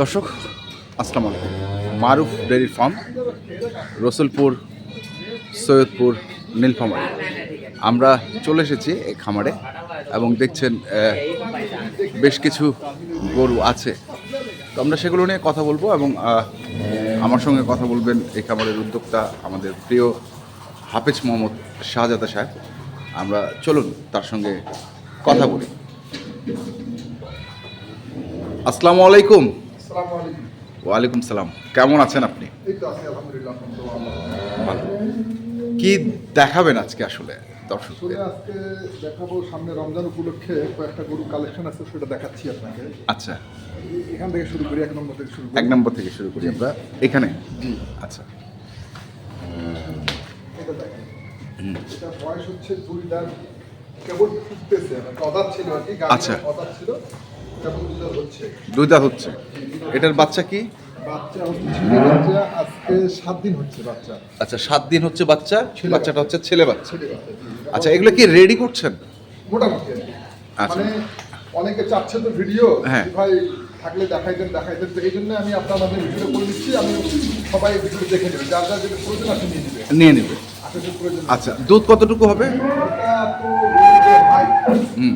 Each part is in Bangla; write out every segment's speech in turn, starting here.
দর্শক, আসসালামু আলাইকুম। Maruf dairy farm, Rasulpur, Saidpur, Nilphamari. আমরা চলে এসেছি এই খামারে এবং দেখছেন বেশ কিছু গরু আছে। তো আমরা সেগুলো নিয়ে কথা বলব এবং আমার সঙ্গে কথা বলবেন এই খামারের উদ্যোক্তা আমাদের প্রিয় হাফেজ মোহাম্মদ শাহজাদা সাহেব। আমরা চলুন তার সঙ্গে কথা বলি। আসসালামু আলাইকুম। ওয়ালাইকুম সালাম। কেমন আছেন আপনি? ভালো। কি দেখাবেন আজকে আসলে দর্শকদের? আজকে দেখাবো সামনে রমজান উপলক্ষে কয়েকটা গরু কালেকশন আছে সেটা দেখাচ্ছি আপনাকে। আচ্ছা। এখান থেকে শুরু করি এক নম্বর থেকে শুরু করি। এক নম্বর থেকে শুরু করি আমরা। এখানে? জি। আচ্ছা। এটা দেখেন। এটা বয়স হচ্ছে দুই দাঁত কেবল ফুটতেছে মানে অদাত ছিল আর কি আচ্ছা। অদাত ছিল। দুই দাঁত হচ্ছে। এটার বাচ্চা কি? হচ্ছে আজকে সাত দিন হচ্ছে বাচ্চা। আচ্ছা সাত দিন হচ্ছে বাচ্চা বাচ্চাটা হচ্ছে ছেলে বাচ্চা। আচ্ছা এগুলো কি রেডি করছেন? মোটামুটি। আচ্ছা। মানে অনেকে চাচ্ছে তো ভিডিও হ্যাঁ। ভাই থাকলে দেখাইতেন দেখাইতেন। তো এই জন্য আমি আপনার মাঝে ভিডিও করে দিচ্ছি। আমি সবাই ভিডিও দেখে নেবে। যার যার যেটা প্রয়োজন আছে নিয়ে নেবে নিয়ে নেবে। আচ্ছা দুধ কতটুকু হবে? হুম।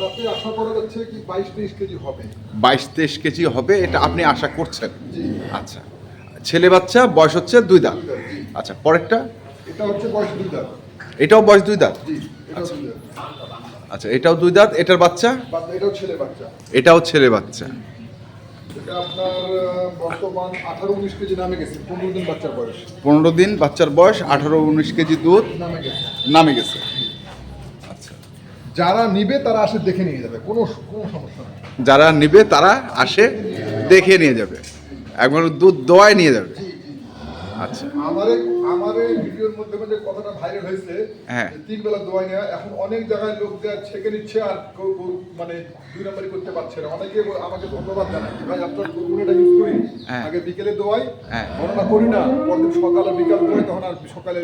তাতে আশা করা যাচ্ছে কি বাইশ তেইশ কেজি হবে। বাইশ তেইশ কেজি হবে এটা আপনি আশা করছেন? জি। আচ্ছা। ছেলে বাচ্চা বয়স হচ্ছে দুই দাঁত? আচ্ছা পরেরটা? এটা হচ্ছে বয়স দুই দাঁত। এটাও বয়স দুই দাঁত? জি এটাও দুই দাঁত। আচ্ছা এটাও দুই দাঁত এটার বাচ্চা? এটাও ছেলে বাচ্চা। এটাও ছেলে বাচ্চা। পনেরো দিন বাচ্চার বয়স। আঠারো উনিশ কেজি দুধ নামে গেছে। আচ্ছা যারা নিবে তারা আসে দেখে নিয়ে যাবে কোনো কোনো সমস্যা নেই যারা নেবে তারা আসে দেখে নিয়ে যাবে একবার দুধ দোয়ায় নিয়ে যাবে আচ্ছা আমার আমার ভিডিওর মাধ্যমে যে কথাটা ভাইরাল হয়েছে হ্যাঁ। তিন বেলা দোয়াই নেওয়া এখন অনেক জায়গায় লোক যা ছেকে নিচ্ছে আর কেউ মানে দুই নম্বরই করতে পারছে না অনেকে আমাকে ধন্যবাদ জানায় ভাই আপনার গরুগুলোটা ইউজ করি হ্যাঁ। আগে বিকেলে দোয়াই হ্যাঁ। গণনা করি না পরদিন সকালে বিকাল দোয়াই তখন আর সকালে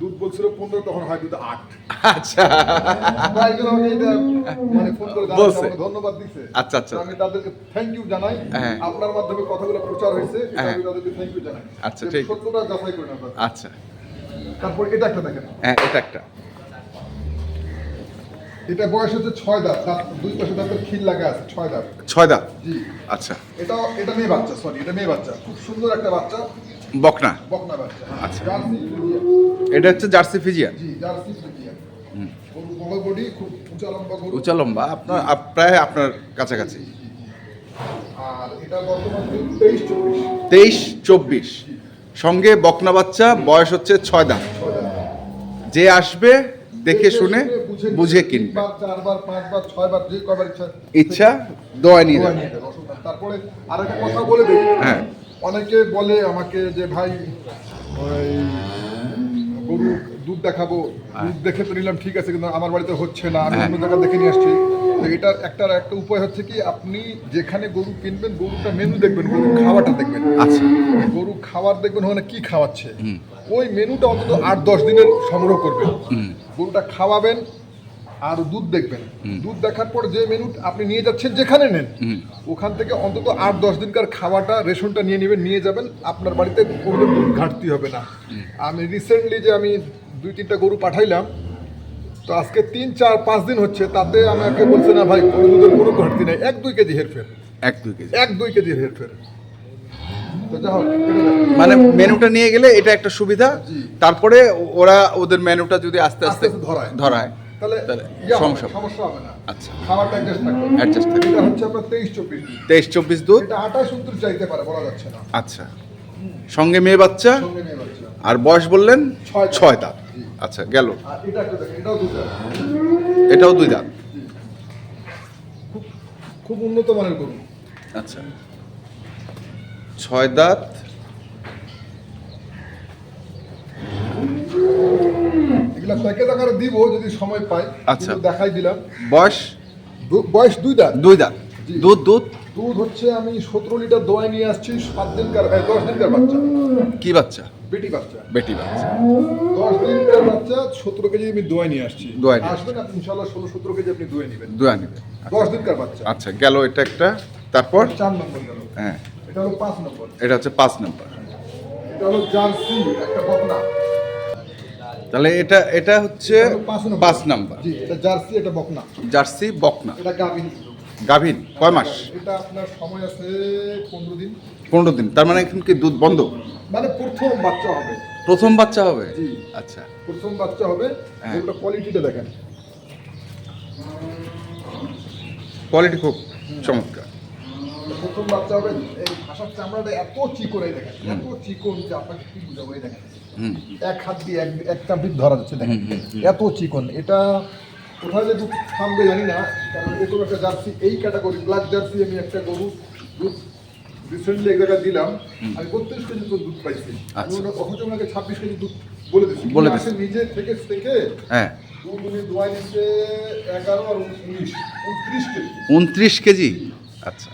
দুধ বলছিল পনেরো তখন হয় দুধ আট। আচ্ছা। মানে ফোন করে ধন্যবাদ আচ্ছা, আচ্ছা। আমি তাদেরকে থ্যাংক ইউ জানাই। হ্যাঁ। আপনার মাধ্যমে কথাগুলো প্রচার হয়েছে হ্যাঁ। আমি তাদেরকে থ্যাংক ইউ জানাই। আচ্ছা, ঠিক। সত্যটা যাচাই করেন আপনারা আচ্ছা। তারপর এটা একটা দেখেন। হ্যাঁ এটা একটা। এটা বয়স হচ্ছে ছয় দাঁত। দাঁত দুই পাশে দাঁতের খিল লাগা আছে ছয় দাঁত। ছয় দাঁত? জি। আচ্ছা। এটা এটা মেয়ে বাচ্চা সরি এটা মেয়ে বাচ্চা। খুব সুন্দর একটা বাচ্চা। বকনা? বকনা বাচ্চা। আচ্ছা। এটা হচ্ছে জার্সি ফিজিয়ান জি জার্সি ফ্রিজিয়ান বডি খুব উঁচা লম্বা উঁচা লম্বা আপনার প্রায় আপনার কাছাকাছি। আর এটা বর্তমান তেইশ চব্বিশ। সঙ্গে বকনা বাচ্চা বয়স হচ্ছে ছয় দাঁত। যে আসবে দেখে শুনে বুঝে কিনবে। চারবার পাঁচবার ছয়বার যে কবার ইচ্ছা। ইচ্ছা দোয়া নিয়ে। তারপরে আরেকটা কথা বলে দিই। হ্যাঁ। অনেকে বলে আমাকে যে ভাই ওই গরু দুধ দেখাবো। দুধ দেখে তো নিলাম ঠিক আছে কিন্তু আমার বাড়িতে হচ্ছে না আমি হ্যাঁ। অন্য জায়গা দেখে নিয়ে আসছি। তো এটার একটা একটা উপায় হচ্ছে কি আপনি যেখানে গরু কিনবেন গরুটা মেনু দেখবেন গরু খাওয়াটা দেখবেন। আচ্ছা। গরু খাবার দেখবেন ওখানে কি খাওয়াচ্ছে? ওই মেনুটা অন্তত আট দশ দিনের সংগ্রহ করবেন। গরুটা খাওয়াবেন আর দুধ দেখবেন। দুধ দেখার পর যে মেনু আপনি নিয়ে যাচ্ছেন যেখানে নেন ওখান থেকে অন্তত আট দশ দিনকার খাওয়াটা রেশনটা নিয়ে নেবেন নিয়ে যাবেন। আপনার বাড়িতে কোনো দুধ ঘাটতি হবে না। আমি রিসেন্টলি যে আমি দুই তিনটা গরু পাঠাইলাম তো আজকে তিন চার পাঁচ দিন হচ্ছে তাতে আমাকে বলছে না ভাই গরু দুধের কোনো ঘাটতি নেই। এক দুই কেজি হেরফের। এক দুই কেজি। এক দুই কেজির হেরফের। মানে মেনুটা নিয়ে গেলে এটা একটা সুবিধা। তারপরে ওরা ওদের মেনুটা যদি আস্তে আস্তে আস্তে আস্তে ধরায়। ধরায়। তাহলে সমস্যা হবে। সমস্যা হবে না। আচ্ছা। খাবারটা অ্যাডজাস্ট থাকবে। Adjust থাকবে। এটা হচ্ছে আপনার তেইশ চব্বিশ তেইশ চব্বিশ দুধ? এটা আঠাশ উনত্রিশ চাইতে পারে বলা যাচ্ছে না। আচ্ছা। সঙ্গে মেয়ে বাচ্চা? সঙ্গে নিয়ে বাচ্চা। আর বয়স বললেন? ছয় দাঁত। আচ্ছা গেল। এটাও দুই দাঁত। খুব খুব উন্নত মানের গরু। আচ্ছা। ছয় দাঁত এগুলা প্যাকেজ আকারে দিব যদি সময় পাই। আচ্ছা। দেখাই দিলাম। বয়স? বয়স দুই দাঁত। দুই দাঁত। দুধ দুধ? দুধ হচ্ছে আমি সতেরো লিটার দোয়াই নিয়ে আসছি সাত দিনকার দশ দিনকার বাচ্চা। কি বাচ্চা? বেটি বাচ্চা। বেটি বাচ্চা। দশ দিনকার বাচ্চা সতেরো কেজি আমি দোয়াই নিয়ে আসছি। দোয়াই নিয়ে আসবেন আপনি ইনশাল্লাহ ষোলো সতেরো কেজি আপনি দোয়াই নেবেন। দুয়া নিবে দশ দিনকার বাচ্চা। আচ্ছা গেল এটা একটা তারপর? চার নম্বর গেল। হ্যাঁ। এটা হলো পাঁচ নম্বর। এটা হচ্ছে পাঁচ নাম্বার। এটা হলো জার্সি একটা বকনা তাহলে এটা এটা হচ্ছে পাঁচ নাম্বার। জার্সি এটা বকনা। জার্সি বকনা। এটা গাভিন। গাভিন কয় মাস? এটা আপনার সময় আছে পনেরো দিন। পনেরো দিন তার মানে এখন কি দুধ বন্ধ? মানে প্রথম বাচ্চা হবে। প্রথম বাচ্চা হবে? জি। আচ্ছা। প্রথম বাচ্চা হবে। হ্যাঁ। ওটা কোয়ালিটিটা দেখেন। কোয়ালিটি খুব চমৎকার। প্রথম বাচ্চা হবে এই ভাষার চামড়াটা এত চিকন এই দেখেন এত চিকন যে আপনাকে কি বুঝাবো এই দেখেন। এক হাত দিয়ে এক এক চামড়ি ধরা যাচ্ছে দেখেন। এত চিকন এটা কোথায় যে দুধ থামবে জানি না কারণ এরকম একটা জার্সি এই ক্যাটাগরি ব্ল্যাক জার্সি আমি একটা গরু দুধ রিসেন্টলি এক জায়গায় দিলাম। আমি বত্রিশ কেজি তো দুধ পাইছি। আমি আচ্ছা। অথচ ওনাকে ছাব্বিশ কেজি দুধ বলে দিচ্ছি বলে দিছি। নিজে থেকে থেকে হ্যাঁ। দুধ উনি দোয়াই দিচ্ছে এগারো আর উনিশ উনত্রিশ কেজি। উনত্রিশ কেজি? আচ্ছা।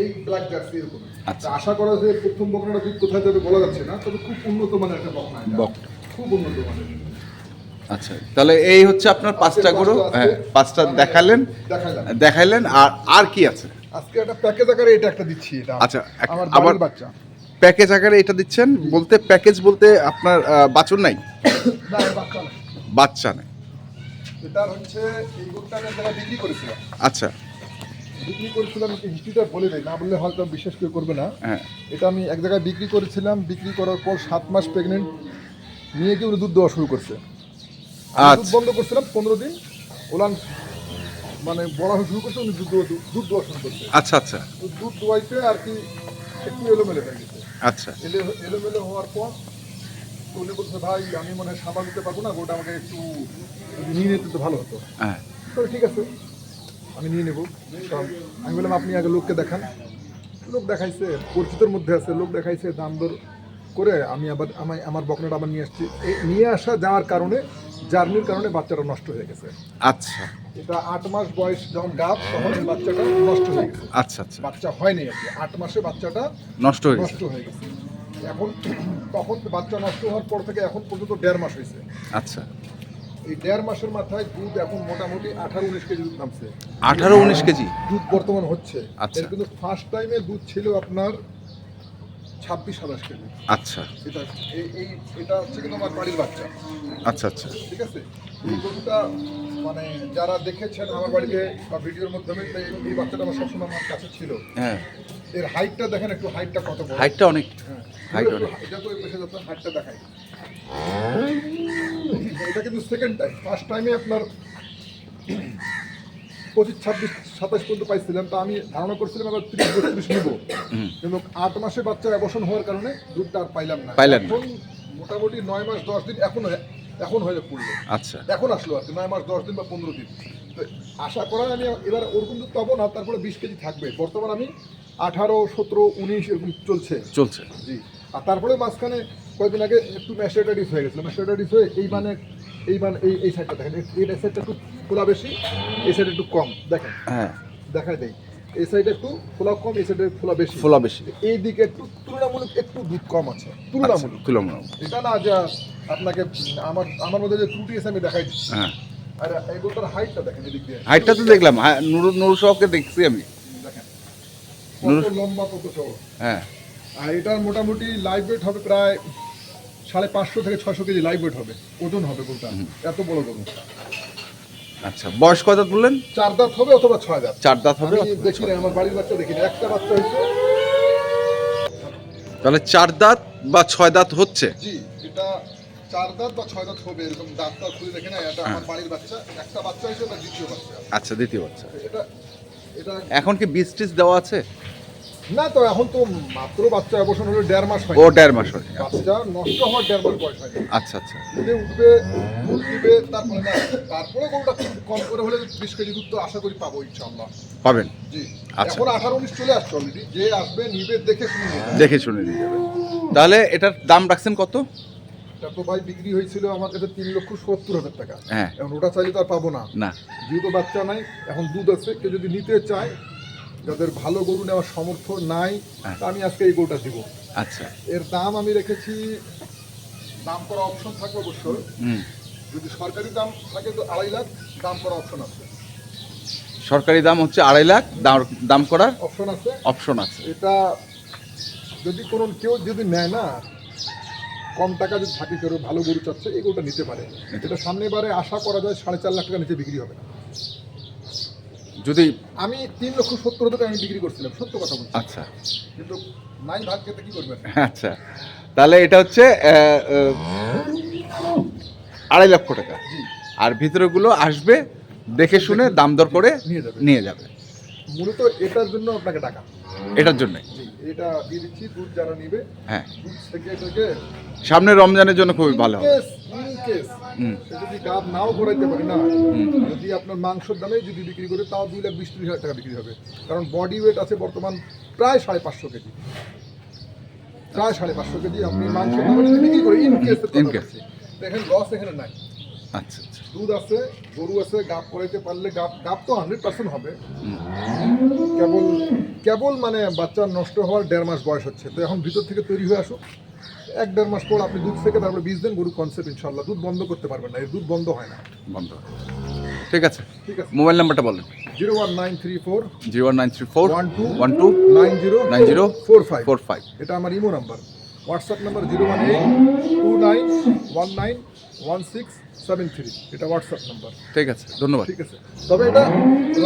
এই ব্ল্যাক জার্সি এরকম। আচ্ছা। আশা করা যে প্রথম বকনাটা দুধ কোথায় যাবে বলা যাচ্ছে না তবে খুব উন্নত মানের একটা বকনা বকনা। খুব উন্নত মানের। আচ্ছা তাহলে এই হচ্ছে আপনার পাঁচটা গরু। হ্যাঁ পাঁচটা দেখালেন। দেখাইলেন আর আর কি আছে? আজকে একটা প্যাকেজ আকারে এটা একটা দিচ্ছি এটা। আচ্ছা, আমার বাচ্চা। প্যাকেজ আকারে এটা দিচ্ছেন। বলতে প্যাকেজ বলতে আপনার বাছুর নাই? বাচ্চা নাই। এটা হচ্ছে এই গরুটা আমি বিক্রি করেছিলাম আচ্ছা। বিক্রি করেছিলাম একটু হিস্ট্রিটা বলে দেয় না বললে হয়তো বিশ্বাস কেউ করবে না। হ্যাঁ। এটা আমি এক জায়গায় বিক্রি করেছিলাম বিক্রি করার পর সাত মাস প্রেগনেন্ট নিয়ে গিয়ে দুধ দেওয়া শুরু করছে। দুধ আচ্ছা। বন্ধ করছিলাম পনেরো দিন ওলান মানে বড় হয়ে শুরু করছে উনি দুধ দেওয়া দুধ দেওয়া শুরু করছে। আচ্ছা আচ্ছা। দুধ দোয়াইতে আর কি একটু এলোমেলো হয়ে গেছে। আচ্ছা। এলো এলোমেলো হওয়ার পর উনি বলছে ভাই আমি মনে হয় সাবান দিতে পারব না গোটা আমাকে একটু নিয়ে নিতে তো ভালো হতো। হ্যাঁ। তো ঠিক আছে। আমি নিয়ে নেব। কারণ আমি বললাম আপনি আগে লোককে দেখান। লোক দেখাইছে পরিচিতর মধ্যে আছে লোক দেখাইছে দাম দর করে আমি আবার আমার আমার বকনাটা আবার নিয়ে আসছি। এই নিয়ে আসা যাওয়ার কারণে জার্নির কারণে বাচ্চাটা নষ্ট হয়ে গেছে। আচ্ছা। এটা আট মাস বয়স যখন গাপ তখন এই বাচ্চাটা নষ্ট হয়ে গেছে। আচ্ছা আচ্ছা। বাচ্চা হয়নি আর কি। আট মাসে বাচ্চাটা নষ্ট হয়ে নষ্ট হয়ে গেছে। এখন তখন বাচ্চা নষ্ট হওয়ার পর থেকে এখন পর্যন্ত দেড় মাস হয়েছে। আচ্ছা। এই দেড় মাসের মাথায় দুধ এখন মোটামুটি আঠারো উনিশ কেজি দুধ নামছে। আঠারো উনিশ কেজি? দুধ বর্তমান হচ্ছে। আচ্ছা। এর কিন্তু ফার্স্ট টাইমে দুধ ছিল আপনার ছাব্বিশ সাতাশ কেজি। আচ্ছা। এটা এই এই এটা হচ্ছে কিন্তু আমার বাড়ির বাচ্চা। আচ্ছা আচ্ছা। ঠিক আছে? এই গরুটা মানে যারা দেখেছেন আমার বাড়িতে বা ভিডিওর মাধ্যমে এই- বাচ্চাটা আমার সবসময় আমার কাছে ছিল। হ্যাঁ। এর হাইটটা দেখেন একটু হাইটটা কত বড়? হাইটটা অনেক। হ্যাঁ। Height একটু- অনেক। এটা তো হাইটটা দেখাই। এটা কিন্তু সেকেন্ড টাইম ফার্স্ট টাইমে আপনার পঁচিশ ছাব্বিশ সাতাশ পর্যন্ত পাইছিলাম। তা আমি ধারণা করছিলাম আবার ত্রিশ বত্রিশ নিব। কিন্তু আট মাসে বাচ্চার অবসন হওয়ার কারণে দুধটা আর পাইলাম না। এখন মোটামুটি নয় মাস দশ দিন এখন এখন হয়ে পড়ল। আচ্ছা। এখন আসলো আর কি নয় মাস দশ দিন বা পনেরো দিন। তো আশা করা আমি এবার ওরকম দুধ পাবো না তারপরে বিশ কেজি থাকবে। বর্তমান আমি আঠারো সতেরো উনিশ এরকম চলছে। চলছে। জি। আর তারপরে মাঝখানে কয়েকদিন আগে একটু ম্যাস্টারটাইটিস হয়ে গেছিল। ম্যাস্টারটাইটিস হয়ে এই মানে এই মানে এই এই সাইডটা দেখেন। এই- সাইডটা একটু খোলা বেশি এই সাইডে একটু কম। দেখেন। হ্যাঁ। দেখাই দেয় এই সাইডে একটু খোলা কম এই সাইডে খোলা বেশি। ফোলা বেশি। এই দিকে একটু তুলনামূলক একটু দুধ কম আছে। তুলনামূলক। তুলনামূলক। এটা না যে আপনাকে আমার আমার মধ্যে যে ত্রুটি আছে আমি দেখাই দিচ্ছি। হ্যাঁ। আর এই গরুটার হাইটটা দেখেন এদিক দিয়ে। হাইটটা তো দেখলাম। হ্যাঁ নুরু নুরু সহকে দেখছি আমি। দেখেন। লম্বা কত চওড়া হ্যাঁ। আর এটার মোটামুটি লাইভ ওয়েট হবে প্রায় সাড়ে পাঁচশো থেকে ছশো কেজি লাইভ ওয়েট হবে ওজন হবে গরুটা এত বড় গরু আচ্ছা বয়স কত বললেন? চার দাঁত হবে অথবা ছয় দাঁত। চার দাঁত হবে দেখি না আমার বাড়ির বাচ্চা দেখি না একটা বাচ্চা হয়েছে। তাহলে চার দাঁত বা ছয় দাঁত হচ্ছে? জি এটা চার দাঁত বা ছয় দাঁত হবে এরকম দাঁতটা খুলে দেখে না এটা আমার বাড়ির বাচ্চা একটা বাচ্চা হয়েছে এটা দ্বিতীয় বাচ্চা। আচ্ছা দ্বিতীয় বাচ্চা। এটা এটা এখন কি বীজ টিজ দেওয়া আছে? না তো এখন তো মাত্র বাচ্চা অবসর হলো দেড় মাস হয়। ও দেড় মাস হয় বাচ্চা নষ্ট হওয়ার দেড় মাস বয়স হয়। আচ্ছা আচ্ছা। দুধে উঠবে দুধ দিবে তারপরে না তারপরে গরুটা খুব কম করে হলে বিশ কেজি দুধ তো আশা করি পাবো ইনশাল্লাহ পাবেন? জি। আচ্ছা। এখন আঠারো উনিশ চলে আসছে অলরেডি যে আসবে নিবে দেখে শুনে দেখে শুনে নিয়ে যাবেন তাহলে এটার দাম রাখছেন কত? এটা তো ভাই বিক্রি হয়েছিল আমার কাছে তিন লক্ষ সত্তর হাজার টাকা। হ্যাঁ। এখন ওটা চাইলে তো আর পাবো না। না। যেহেতু বাচ্চা নাই এখন দুধ আছে কেউ যদি নিতে চায় যাদের ভালো গরু নেওয়ার সামর্থ্য নাই হ্যাঁ। আমি আজকে এই গরুটা দিব। আচ্ছা। এর দাম আমি রেখেছি দাম করা অপশন থাকবে অবশ্যই। যদি সরকারি দাম থাকে তো আড়াই লাখ দাম করা অপশন আছে। সরকারি দাম হচ্ছে আড়াই লাখ দাম দাম করার অপশন আছে। অপশন আছে। এটা যদি কোনো কেউ যদি নেয় না কম টাকা যদি থাকে কেউ ভালো গরু চাচ্ছে এই গরুটা নিতে পারে। এটা সামনে বারে আশা করা যায় সাড়ে চার লাখ টাকা নিচে বিক্রি হবে না। যদি আমি তিন লক্ষ সত্তর হাজার টাকা আমি বিক্রি করছিলাম সত্য কথা বলছি। আচ্ছা। কিন্তু নাই ভাগ্যতে কি করবেন? আচ্ছা। তাহলে এটা হচ্ছে আড়াই লক্ষ টাকা। আর ভিতরেগুলো আসবে দেখে শুনে দাম দর করে নিয়ে যাবে। নিয়ে যাবে। মূলত এটার জন্য আপনাকে টাকা। এটার জন্য। এটা দিয়ে দিচ্ছি দুধ যারা নিবে হ্যাঁ। দুধ থেকে থেকে সামনে রমজানের জন্য খুবই ভালো হবে। কেস কেস যদি গাব নাও করাইতে পারি না যদি আপনার মাংসের দামে যদি বিক্রি করে তাও দুই লাখ বিশ ত্রিশ হাজার টাকা বিক্রি হবে। কারণ বডি ওয়েট আছে বর্তমান প্রায় সাড়ে পাঁচশো কেজি। প্রায় সাড়ে পাঁচশো কেজি আপনি মাংসের দামে যদি বিক্রি করে ইন কেস। দেখেন লস এখানে নাই। আচ্ছা আচ্ছা। দুধ আছে গরু আছে গাব করাইতে পারলে গাব গাব তো হান্ড্রেড পার্সেন্ট হবে। কেবল কেবল মানে বাচ্চা নষ্ট হওয়ার দেড় মাস বয়স হচ্ছে। তো এখন ভিতর থেকে তৈরি হয়ে আসুক। এক দেড় মাস পর আপনি দুধ থেকে তারপরে বীজ দেন গরু কনসেপ্ট ইনশাল্লাহ দুধ বন্ধ করতে পারবেন না এর দুধ বন্ধ হয় না। বন্ধ ঠিক আছে। ঠিক আছে। মোবাইল নাম্বারটা বলেন। Zero one nine three four zero nine three four one two one two nine zero nine zero four five. Four five. এটা আমার imo number. WhatsApp number zero one eight two nine one nine one six seven three. এটা হোয়াটসঅ্যাপ নাম্বার। ঠিক আছে ধন্যবাদ। ঠিক আছে। তবে এটা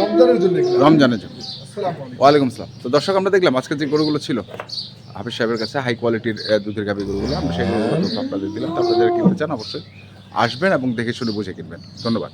রমজানের জন্য রমজানের জন্য। আসসালামু আলাইকুম। ওয়ালাইকুম আসসালাম। তো দর্শক আমরা দেখলাম আজকে যে গরুগুলো ছিল হাফিজ সাহেবের কাছে হাই কোয়ালিটির দুধের গাভিগুলো আমরা সেগুলো আপনাদের দিলাম। তো কিনতে চান, অবশ্যই আসবেন এবং দেখে শুনে বুঝে কিনবেন। ধন্যবাদ।